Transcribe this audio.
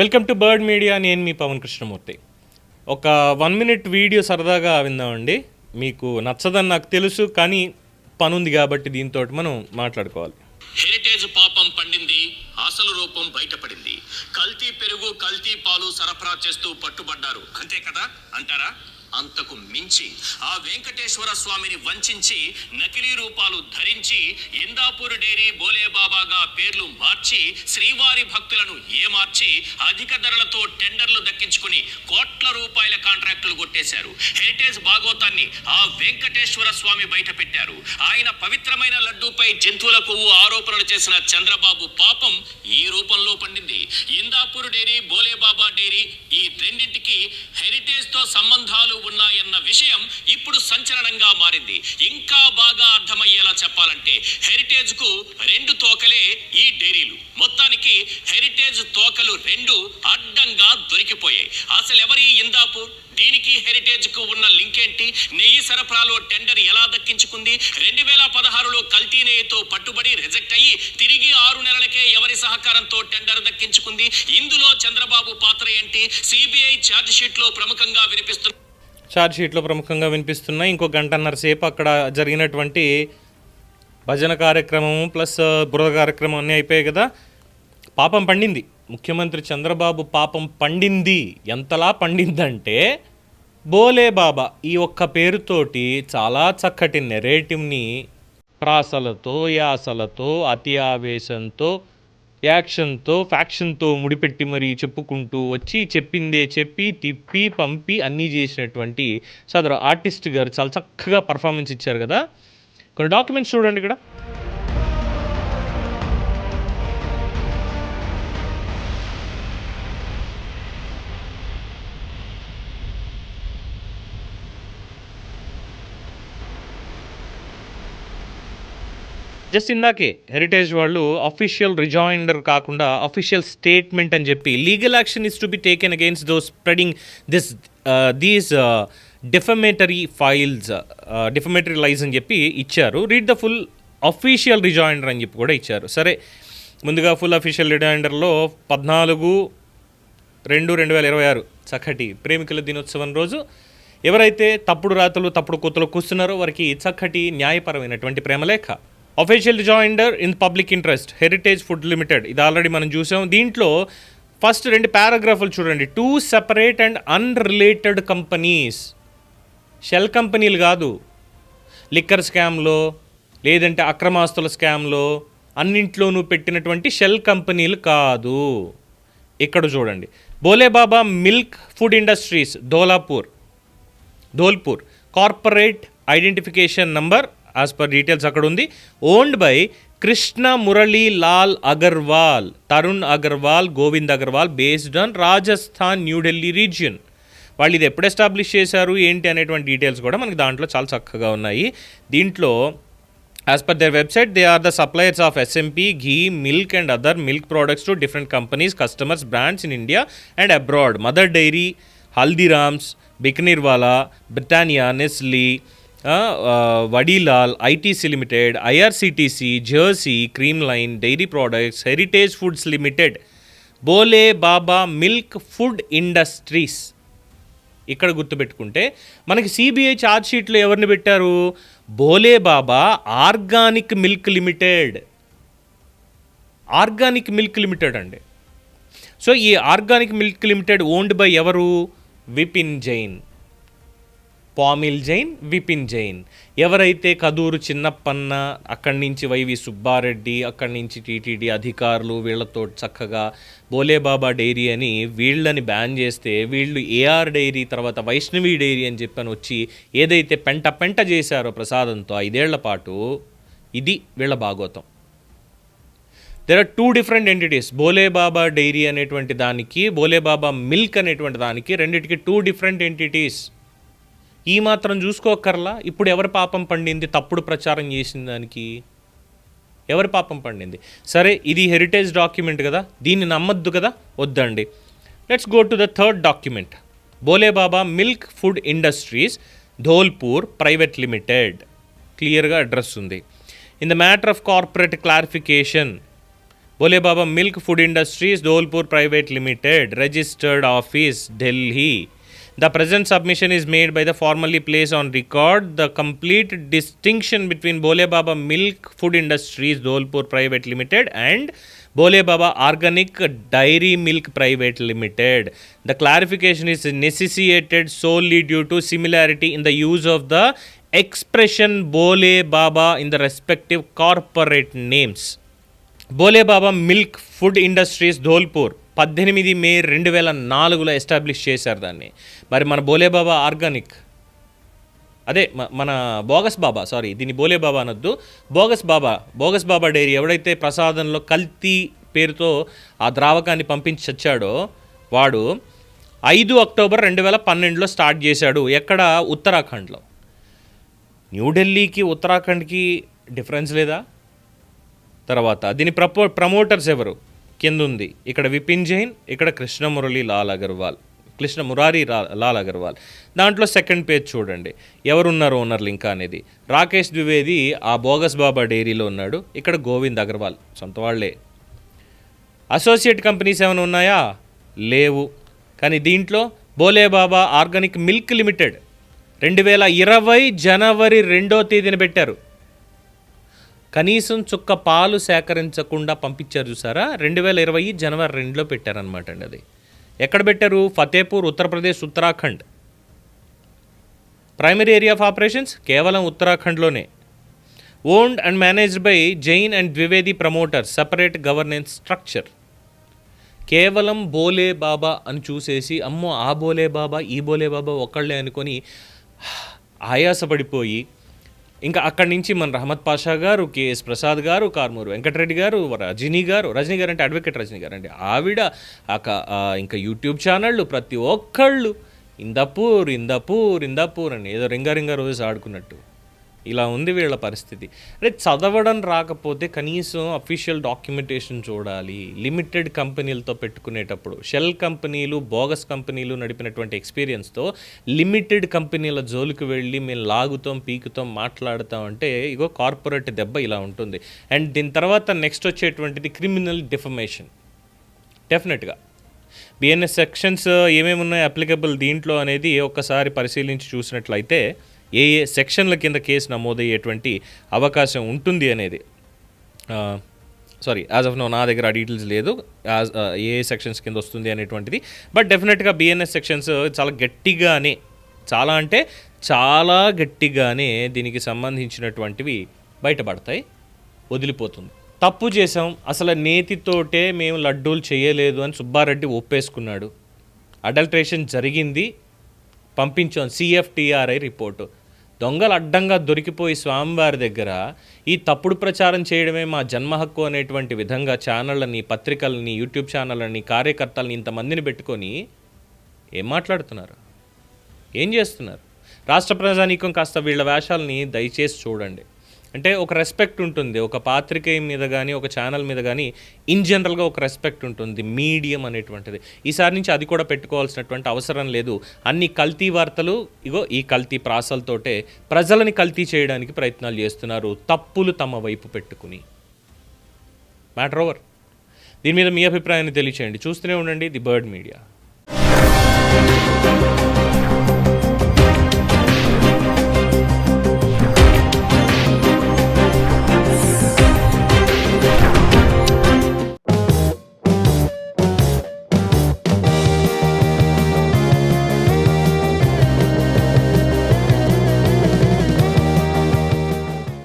Welcome to bird media. నేను మీ పవన్ కృష్ణమూర్తి. ఒక one minute video సరదాగా విందామండి. మీకు నచ్చదని నాకు తెలుసు కానీ పనుంది కాబట్టి దీంతో మనం మాట్లాడుకోవాలి. హెరిటేజ్ పాపం పండింది అసలు రూపం బయటపడింది. కల్తీ పెరుగు కల్తీ పాలు సరఫరా చేస్తూ పట్టుబడ్డారు. అంతే కదా? అంటారా? అంతకు మించి ఆ వెంకటేశ్వర స్వామిని వంచించి నకిలీ రూపాలు ధరించి ఇందాపూర్ డేరీ బోలేబాబాగా పేర్లు మార్చి శ్రీవారి భక్తులను ఏమార్చి అధిక ధరలతో టెండర్లు దక్కించుకుని కోట్ల రూపాయల కాంట్రాక్టులు కొట్టేశారు. హెరిటేజ్ భాగోతాన్ని ఆ వెంకటేశ్వర స్వామి బయట పెట్టారు ఆయన పవిత్రమైన లడ్డూపై జంతువుల కొవ్వు ఆరోపణలు చేసిన చంద్రబాబు పాపం ఈ రూపంలో పండింది. ఇందాపూర్ డేరీ బోలేబాబా డేరీ ఈ రెండింటికి సంబంధాలు ఉన్నాయన్న విషయం ఇప్పుడు సంచలనంగా మారింది. ఇంకా బాగా అర్థమయ్యేలా చెప్పాలంటే హెరిటేజ్కు రెండు తోకలే ఈ డైరీలు. మొత్తానికి హెరిటేజ్ తోకలు రెండు అడ్డంగా దొరికిపోయాయి. అసలు ఎవరి ఇందాపు? దీనికి హెరిటేజ్కు ఉన్న లింక్ ఏంటి నెయ్యి సరఫరాలో టెండర్ ఎలా దక్కించుకుంది? రెండు వేల పదహారులో కల్తీ నెయ్యితో పట్టుబడి రిజెక్ట్ అయ్యి తిరిగి ఆరు నెలలకే ఎవరి సహకారంతో టెండర్ దక్కించుకుంది? ఇందులో చంద్రబాబు పాత్ర ఏంటి? సిబిఐ ఛార్జ్ షీట్లో ప్రముఖంగా వినిపిస్తున్న ఛార్జ్ షీట్లో ప్రముఖంగా వినిపిస్తున్నాయి ఇంకో గంటన్నర సేపు అక్కడ జరిగినటువంటి భజన కార్యక్రమము ప్లస్ బురద కార్యక్రమం అన్నీ అయిపోయాయి కదా. పాపం పండింది. ముఖ్యమంత్రి చంద్రబాబు పాపం పండింది. ఎంతలా పండిందంటే బోలే బాబా ఈ ఒక్క పేరుతోటి చాలా చక్కటి నెరేటివ్ని ప్రాసలతో యాసలతో అతి ఆవేశంతో యాక్షన్తో ఫ్యాక్షన్తో ముడిపెట్టి మరీ చెప్పుకుంటూ వచ్చి చెప్పిందే చెప్పి తిప్పి పంపి అన్నీ చేసినటువంటి సదరు ఆర్టిస్ట్ గారు చాలా చక్కగా పర్ఫార్మెన్స్ ఇచ్చారు కదా. కొన్ని డాక్యుమెంట్స్ చూడండి ఇక్కడ. జస్ట్ ఇందాకే హెరిటేజ్ వాళ్ళు అఫీషియల్ రిజాయిండర్ కాకుండా అఫీషియల్ స్టేట్మెంట్ అని చెప్పి legal action is to be taken against those spreading this these defamatory files defamatory lies అని చెప్పి ఇచ్చారు. Read the full official rejoinder అని చెప్పి కూడా ఇచ్చారు. సరే ముందుగా ఫుల్ అఫీషియల్ రిజాయిండర్లో పద్నాలుగు రెండు రెండు వేల ఇరవై ఆరు చక్కటి ప్రేమికుల దినోత్సవం రోజు. ఎవరైతే తప్పుడు రాతలు తప్పుడు కూతలు కూస్తున్నారో వారికి చక్కటి న్యాయపరమైనటువంటి ప్రేమలేఖ official joinder in public interest Heritage food limited ఇది ఆల్రెడీ మనం చూసాం. దీంట్లో ఫస్ట్ రెండు పారాగ్రాఫ్లు చూడండి. Two separate and unrelated companies shell కంపెనీలు కాదు. లిక్కర్ స్కామ్లో లేదంటే అక్రమాస్తుల స్కామ్లో అన్నింట్లోనూ పెట్టినటువంటి షెల్ కంపెనీలు కాదు. ఇక్కడ చూడండి. Bhole Baba milk food industries Dholapur Dholpur corporate identification number as per details అక్కడ ఉంది owned by Krishna Murali Lal Agarwal Tarun Agarwal Govind Agarwal based on Rajasthan New Delhi region వాళ్ళు ఇది ఎప్పుడు ఎస్టాబ్లిష్ చేశారు ఏంటి అనేటువంటి డీటెయిల్స్ కూడా మనకి దాంట్లో చాలా చక్కగా ఉన్నాయి. దీంట్లో as per their website they are the suppliers of SMP ghee milk and other milk products to different companies customers brands in India and abroad Mother Dairy Haldiram's Bikanervala Britannia Nestle Vadilal ITC limited IRCTC Jersey cream line dairy products Heritage Foods limited Bhole Baba milk food industries. ఇక్కడ గుర్తుపెట్టుకుంటే మనకి CBI charge షీట్లో ఎవరిని పెట్టారు? బోలే బాబా organic milk limited. Organic milk limited అండి. So ఈ organic milk limited owned by ఎవరు? విపిన్ జైన్. పామిల్ జైన్ విపిన్ జైన్. ఎవరైతే కదూరు చిన్నప్పన్న అక్కడి నుంచి వైవి సుబ్బారెడ్డి అక్కడి నుంచి టీటీడీ అధికారులు వీళ్ళతో చక్కగా బోలేబాబా డైరీ అని వీళ్ళని బ్యాన్ చేస్తే వీళ్ళు ఏఆర్ డైరీ తర్వాత వైష్ణవి డైరీ అని చెప్పని వచ్చి ఏదైతే పెంట పెంట చేశారో ప్రసాదంతో ఐదేళ్ళ పాటు ఇది వీళ్ళ భాగోతం. There are two different entities Bhole Baba dairy అనేటువంటి దానికి బోలేబాబా మిల్క్ అనేటువంటి దానికి రెండింటికి టూ డిఫరెంట్ ఎంటిటీస్ ఈ మాత్రం చూసుకోకర్లా ఇప్పుడు ఎవరి పాపం పండింది? తప్పుడు ప్రచారం చేసిన దానికి ఎవరి పాపం పండింది? సరే ఇది హెరిటేజ్ డాక్యుమెంట్ కదా. దీన్ని నమ్మద్దు కదా? వద్దండి. Let's go to the third document Bhole Baba milk food industries Dholpur private limited. క్లియర్గా అడ్రస్ ఉంది. In the matter of corporate clarification Bhole Baba milk food industries Dholpur private limited registered office Delhi The present submission is made by the formally placed on record. The complete distinction between Bole Baba Milk Food Industries Dholpur Private Limited and Bole Baba Organic Dairy Milk Private Limited. The clarification is necessitated solely due to similarity in the use of the expression Bole Baba in the respective corporate names. Bole Baba Milk Food Industries Dholpur పద్దెనిమిది మే రెండు వేల నాలుగులో establish చేశారు దాన్ని. మరి మన Bhole Baba organic. అదే మన బోగస్ బాబా సారీ దీన్ని బోలేబాబా అనొద్దు. Bogus Baba bogus Baba dairy ఎవడైతే ప్రసాదంలో కల్తీ పేరుతో ఆ ద్రావకాన్ని పంపించి చచ్చాడో వాడు ఐదు అక్టోబర్ రెండు వేల పన్నెండులో స్టార్ట్ చేశాడు ఎక్కడ? ఉత్తరాఖండ్లో. న్యూఢిల్లీకి ఉత్తరాఖండ్కి డిఫరెన్స్ లేదా? తర్వాత దీని ప్రపో ప్రమోటర్స్ ఎవరు? కింద ఉంది ఇక్కడ విపిన్ జైన్ ఇక్కడ కృష్ణమురళి లాల్ అగర్వాల్. కృష్ణ మురారి లాల్ అగర్వాల్. దాంట్లో సెకండ్ పేజ్ చూడండి. ఎవరున్నారు ఓనర్ లింక్ అనేది. రాకేష్ ద్వివేది ఆ బోగస్ బాబా డైరీలో ఉన్నాడు. ఇక్కడ గోవింద్ అగర్వాల్ సొంత వాళ్ళే. అసోసియేట్ కంపెనీస్ ఏమైనా ఉన్నాయా? లేవు. కానీ దీంట్లో Bhole Baba organic milk limited రెండు వేల ఇరవై జనవరి రెండో తేదీన పెట్టారు. కనీసం చుక్క పాలు సేకరించకుండా పంపించారు చూసారా? రెండు వేల ఇరవై జనవరి రెండులో పెట్టారనమాట అండి అది. ఎక్కడ పెట్టారు? Fatehpur Uttar Pradesh Uttarakhand. Primary area of operations కేవలం ఉత్తరాఖండ్లోనే. Owned and managed by Jain and Dwivedi promoter separate governance structure కేవలం బోలే బాబా అని చూసేసి అమ్మో ఆ బోలే బాబా ఈ బోలే బాబా ఒక్కళ్ళే అనుకొని ఆయాసపడిపోయి ఇంకా అక్కడి నుంచి మన రహమత్ పాషా గారు కేఎస్ ప్రసాద్ గారు కార్మూరు వెంకటరెడ్డి గారు రజనీ గారు రజనీ గారు అంటే అడ్వకేట్ రజనీ గారు అండి ఆవిడ అక- ఇంకా యూట్యూబ్ ఛానళ్ళు ప్రతి ఒక్కళ్ళు ఇందపూర్ ఇందపూర్ ఇందపూర్ అని ఏదో రింగ రింగ రోజు ఆడుకున్నట్టు. ఇలా ఉంది వీళ్ళ పరిస్థితి. అంటే చదవడం రాకపోతే కనీసం అఫీషియల్ డాక్యుమెంటేషన్ చూడాలి. లిమిటెడ్ కంపెనీలతో పెట్టుకునేటప్పుడు షెల్ కంపెనీలు బోగస్ కంపెనీలు నడిపినటువంటి ఎక్స్పీరియన్స్తో లిమిటెడ్ కంపెనీల జోలికి వెళ్ళి మేము లాగుతాం పీకుతాం మాట్లాడతాం అంటే ఇగో కార్పొరేట్ దెబ్బ ఇలా ఉంటుంది. అండ్ దీని తర్వాత నెక్స్ట్ వచ్చేటువంటిది క్రిమినల్ డిఫమేషన్ డెఫినెట్గా బిఎన్ఎస్ సెక్షన్స్ ఏమేమి ఉన్నాయి అప్లికబుల్ దీంట్లో అనేది ఒక్కసారి పరిశీలించి చూసినట్లయితే ఏ ఏ సెక్షన్ల కింద కేసు నమోదయ్యేటువంటి అవకాశం ఉంటుంది అనేది. సారీ యాజ్ ఆఫ్ నో నా దగ్గర ఆ డీటెయిల్స్ లేదు. యాజ్ ఏ సెక్షన్స్ కింద వస్తుంది అనేటువంటిది. బట్ డెఫినెట్గా బిఎన్ఎస్ సెక్షన్స్ చాలా గట్టిగానే చాలా అంటే చాలా గట్టిగానే దీనికి సంబంధించినటువంటివి బయటపడతాయి వదిలిపోతుంది. తప్పు చేసాం అసలు నేతితోటే మేము లడ్డూలు చేయలేదు అని సుబ్బారెడ్డి ఒప్పేసుకున్నాడు. అడల్ట్రేషన్ జరిగింది పంపించాం సిఎఫ్టీఆర్ఐ రిపోర్టు దొంగలు అడ్డంగా దొరికిపోయి స్వామివారి దగ్గర ఈ తప్పుడు ప్రచారం చేయడమే మా జన్మ హక్కు అనేటువంటి విధంగా ఛానళ్ళని పత్రికలని యూట్యూబ్ ఛానళ్ళని కార్యకర్తలని ఇంతమందిని పెట్టుకొని ఏం మాట్లాడుతున్నారు? ఏం చేస్తున్నారు? రాష్ట్ర ప్రజానీకం కాస్త వీళ్ళ వేషాలని దయచేసి చూడండి. అంటే ఒక రెస్పెక్ట్ ఉంటుంది. ఒక పాత్రికేయం మీద కానీ ఒక ఛానల్ మీద కానీ ఇన్ జనరల్గా ఒక రెస్పెక్ట్ ఉంటుంది. మీడియం అనేటువంటిది. ఈసారి నుంచి అది కూడా పెట్టుకోవాల్సినటువంటి అవసరం లేదు. అన్ని కల్తీ వార్తలు ఇగో ఈ కల్తీ ప్రాసలతోటే ప్రజలని కల్తీ చేయడానికి ప్రయత్నాలు చేస్తున్నారు. తప్పులు తమ వైపు పెట్టుకుని. మ్యాటర్ ఓవర్ దీని మీద మీ అభిప్రాయాన్ని తెలియచేయండి. చూస్తూనే ఉండండి ది బర్డ్ మీడియా.